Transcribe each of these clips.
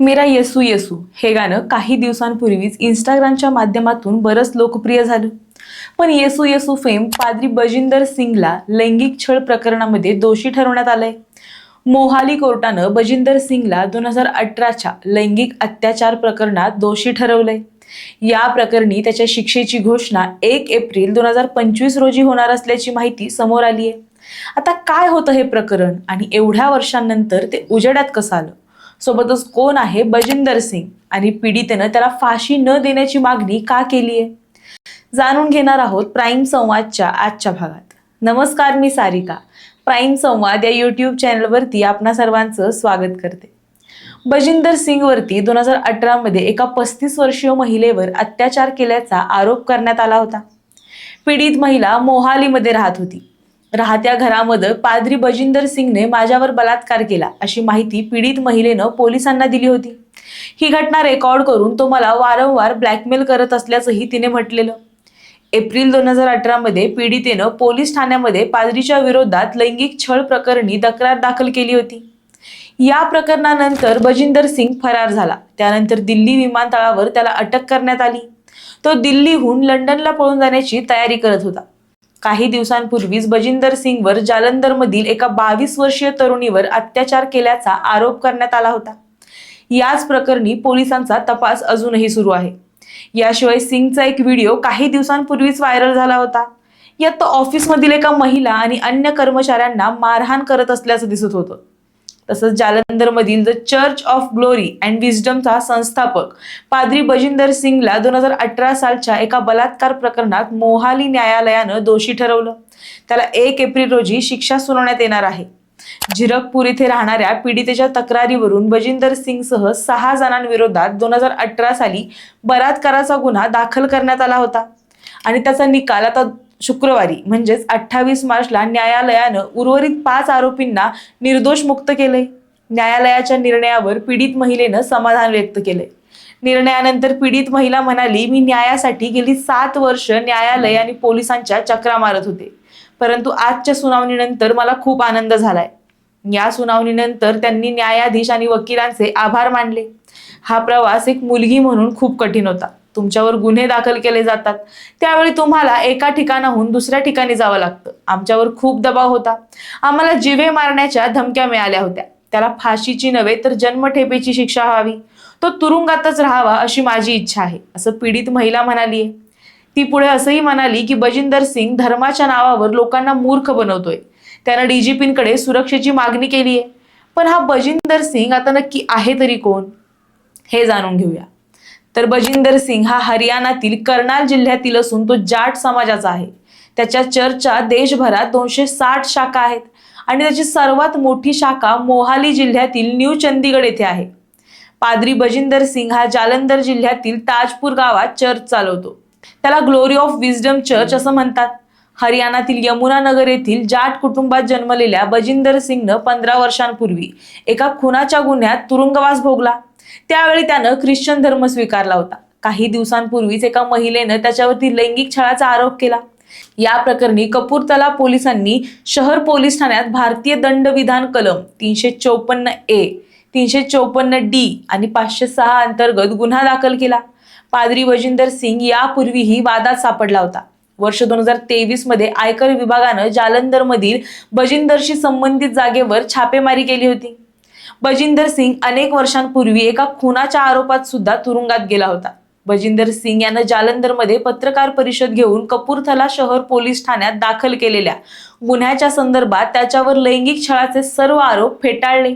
मेरा येसू येसू हे गाणं काही दिवसांपूर्वीच इंस्टाग्रामच्या माध्यमातून बरंच लोकप्रिय झालं. पण येसू येसू फेम पाद्री बजिंदर सिंगला लैंगिक छळ प्रकरणामध्ये दोषी ठरवण्यात आलंय. मोहाली कोर्टानं बजिंदर सिंगला दोन हजार अठराच्या लैंगिक अत्याचार प्रकरणात दोषी ठरवलंय. या प्रकरणी त्याच्या शिक्षेची घोषणा एक एप्रिल दोन हजार पंचवीस रोजी होणार असल्याची माहिती समोर आली आहे आता काय होतं हे प्रकरण आणि एवढ्या वर्षांनंतर ते उजेडात कसं आलं? सोबतच कोण आहे? बजिंदर सिंग. आणि पीडितेनं त्याला फाशी न देण्याची मागणी का केली आहे? जाणून घेणार आहोत प्राईम संवादच्या आजच्या भागात. नमस्कार मी सारिका. प्राईम संवाद या यूट्यूब चॅनलवरती आपणा सर्वांचं स्वागत करते. बजिंदर सिंगवरती दोन हजार अठरामध्ये एका पस्तीस वर्षीय महिलेवर अत्याचार केल्याचा आरोप करण्यात आला होता. पीडित महिला मोहालीमध्ये राहत होती. राहत्या घरामध्ये पाद्री बजिंदर सिंगने माझ्यावर बलात्कार केला अशी माहिती पीडित महिलेनं पोलिसांना दिली होती. ही घटना रेकॉर्ड करून तो मला वारंवार ब्लॅकमेल करत असल्याचंही तिने म्हटलेलं. एप्रिल दोन हजार अठरामध्ये पीडितेनं पोलीस ठाण्यामध्ये पाद्रीच्या विरोधात लैंगिक छळ प्रकरणी तक्रार दाखल केली होती. या प्रकरणानंतर बजिंदर सिंग फरार झाला. त्यानंतर दिल्ली विमानतळावर त्याला अटक करण्यात आली. तो दिल्लीहून लंडनला पळून जाण्याची तयारी करत होता. काही दिवसांपूर्वीच बजिंदर सिंगवर जालंधरमधील एका बावीस वर्षीय तरुणीवर अत्याचार केल्याचा आरोप करण्यात आला होता. याच प्रकरणी पोलिसांचा तपास अजूनही सुरू आहे. याशिवाय सिंगचा एक व्हिडिओ काही दिवसांपूर्वीच व्हायरल झाला होता. यात तो ऑफिसमधील एका महिला आणि अन्य कर्मचाऱ्यांना मारहाण करत असल्याचं दिसत होतं. तसंच जालंधरमधील the church of glory and विजडमचा संस्थापक. पाद्री बजिंदर सिंगला दोन हजार अठरा सालच्या एका बलात्कार प्रकरणात मोहाली न्यायालयानं दोषी ठरवलं. त्याला एक एप्रिल रोजी शिक्षा सुनावण्यात येणार आहे. झिरकपूर इथे राहणाऱ्या पीडितेच्या तक्रारीवरून बजिंदर सिंगसह सहा जणांविरोधात दोन हजार अठरा साली बलात्काराचा गुन्हा दाखल करण्यात आला होता. आणि त्याचा निकाल आता शुक्रवारी म्हणजेच अठ्ठावीस मार्चला न्यायालयानं उर्वरित पाच आरोपींना निर्दोष मुक्त केले न्यायालयाच्या निर्णयावर पीडित महिलेनं समाधान व्यक्त केले निर्णयानंतर पीडित महिला म्हणाली मी न्यायासाठी गेली सात वर्ष न्यायालय आणि पोलिसांच्या चक्रा मारत होते. परंतु आजच्या सुनावणीनंतर मला खूप आनंद झालाय. या सुनावणीनंतर त्यांनी न्यायाधीश आणि वकिलांचे आभार मानले. हा प्रवास एक मुलगी म्हणून खूप कठीण होता. तुमच्यावर गुन्हे दाखल केले जातात. त्यावेळी तुम्हाला एका ठिकाणाहून दुसऱ्या ठिकाणी जावं लागतं. आमच्यावर खूप दबाव होता. आम्हाला जिवे मारण्याच्या धमक्या मिळाल्या होत्या. त्याला फाशीची नव्हे तर जन्मठेपेची शिक्षा व्हावी. तो तुरुंगातच राहावा अशी माझी इच्छा आहे असं पीडित महिला म्हणाली ती पुढे असंही म्हणाली की बजिंदर सिंग धर्माच्या नावावर लोकांना मूर्ख बनवतोय. त्यानं डीजीपींकडे सुरक्षेची मागणी केली आहे पण हा बजिंदर सिंग आता नक्की आहे तरी कोण? हे जाणून घेऊया. तर बजिंदर सिंग हा हरियाणातील कर्नाल जिल्ह्यातील असून तो जाट समाजाचा आहे. त्याच्या चर्चच्या देशभरात दोनशे साठ शाखा आहेत आणि त्याची सर्वात मोठी शाखा मोहाली जिल्ह्यातील न्यू चंदीगड येथे आहे. पाद्री बजिंदर सिंग हा जालंधर जिल्ह्यातील ताजपूर गावात चर्च चालवतो. त्याला ग्लोरी ऑफ विजडम चर्च असं म्हणतात. हरियाणातील यमुनानगर येथील जाट कुटुंबात जन्मलेल्या बजिंदर सिंगनं पंधरा वर्षांपूर्वी एका खुनाच्या गुन्ह्यात तुरुंगवास भोगला. त्यावेळी त्यानं ख्रिश्चन धर्म स्वीकारला होता. काही दिवसांपूर्वीच एका महिलेनं त्याच्यावरती लैंगिक छळाचा आरोप केला. या प्रकरणी कपूरतला पोलिसांनी शहर पोलीस ठाण्यात भारतीय दंडविधान कलम तीनशे चौपन्न ए तीनशे चौपन्न डी आणि पाचशे सहा अंतर्गत गुन्हा दाखल केला. पादरी वजिंदर सिंग यापूर्वीही वादात सापडला होता. वर्ष दोन हजार तेवीसमध्ये आयकर विभागानं जालंधरमधील बजिंदरशी संबंधित जागेवर छापेमारी केली होती. बजिंदर सिंग अनेक वर्षांपूर्वी एका खुनाच्या आरोपात सुद्धा तुरुंगात गेला होता. बजिंदर सिंग यानं जालंधरमध्ये पत्रकार परिषद घेऊन कपूरथला शहर पोलीस ठाण्यात दाखल केलेल्या गुन्ह्याच्या संदर्भात त्याच्यावर लैंगिक छळाचे सर्व आरोप फेटाळले.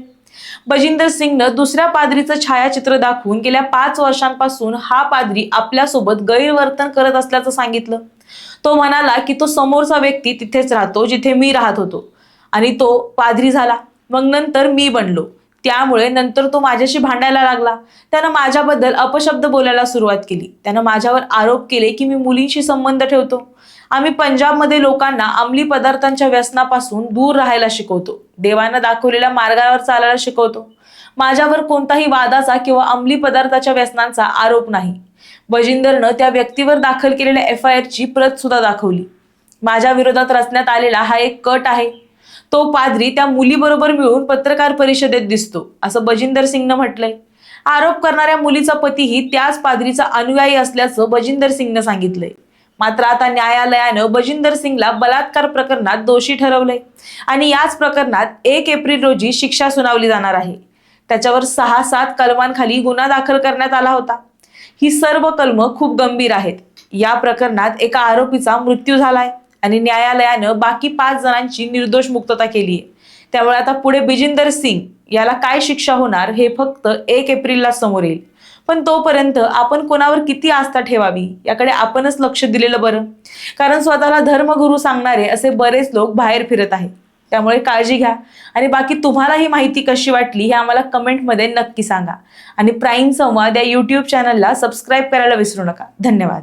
बजिंदर सिंगनं दुसऱ्या पादरीचं छायाचित्र दाखवून गेल्या पाच वर्षांपासून हा पादरी आपल्यासोबत गैरवर्तन करत असल्याचं सांगितलं. तो म्हणाला की तो समोरचा व्यक्ती तिथेच राहतो जिथे मी राहत होतो. आणि तो पादरी झाला. मग नंतर मी बनलो. त्यामुळे नंतर तो माझ्याशी भांडायला लागला. त्यानं माझ्याबद्दल अपशब्द बोलायला सुरुवात केली. त्यानं माझ्यावर आरोप केले की मी मुलींशी संबंध ठेवतो. आम्ही पंजाबमध्ये लोकांना अंमली पदार्थांच्या व्यसनापासून दूर राहायला शिकवतो. देवानं दाखवलेल्या मार्गावर चालायला शिकवतो. माझ्यावर कोणताही वादाचा किंवा अंमली पदार्थाच्या व्यसनांचा आरोप नाही. बजिंदरनं त्या व्यक्तीवर दाखल केलेल्या एफ आय आरची प्रत सुद्धा दाखवली. माझ्या विरोधात रचण्यात आलेला हा एक कट आहे. तो पादरी त्या मुलीबरोबर मिळून पत्रकार परिषदेत दिसतो असं बजिंदर सिंगनं म्हटलंय. आरोप करणाऱ्या मुलीचा पतीही त्याच पादरीचा अनुयायी असल्याचं बजिंदर सिंगनं सांगितलंय. मात्र आता न्यायालयानं बजिंदर सिंगला बलात्कार प्रकरणात दोषी ठरवलंय आणि याच प्रकरणात एक एप्रिल रोजी शिक्षा सुनावली जाणार आहे. त्याच्यावर सहा सात कलमांखाली गुन्हा दाखल करण्यात आला होता. ही सर्व कलम खूप गंभीर आहेत. या प्रकरणात एका आरोपीचा मृत्यू झालाय. आणि न्यायालयानं बाकी पाच जणांची निर्दोष मुक्तता केली. आहे त्यामुळे आता पुढे बिजिंदर सिंग याला काय शिक्षा होणार हे फक्त एक एप्रिलला समोर येईल. पण तोपर्यंत आपण कोणावर किती आस्था ठेवावी? याकडे आपणच लक्ष दिलेलं बरं. कारण स्वतःला धर्मगुरू सांगणारे असे बरेच लोक बाहेर फिरत आहेत. त्यामुळे काळजी घ्या. आणि बाकी तुम्हाला ही माहिती कशी वाटली हे आम्हाला कमेंटमध्ये नक्की सांगा. आणि प्राईम संवाद या यूट्यूब चॅनलला सबस्क्राईब करायला विसरू नका. धन्यवाद.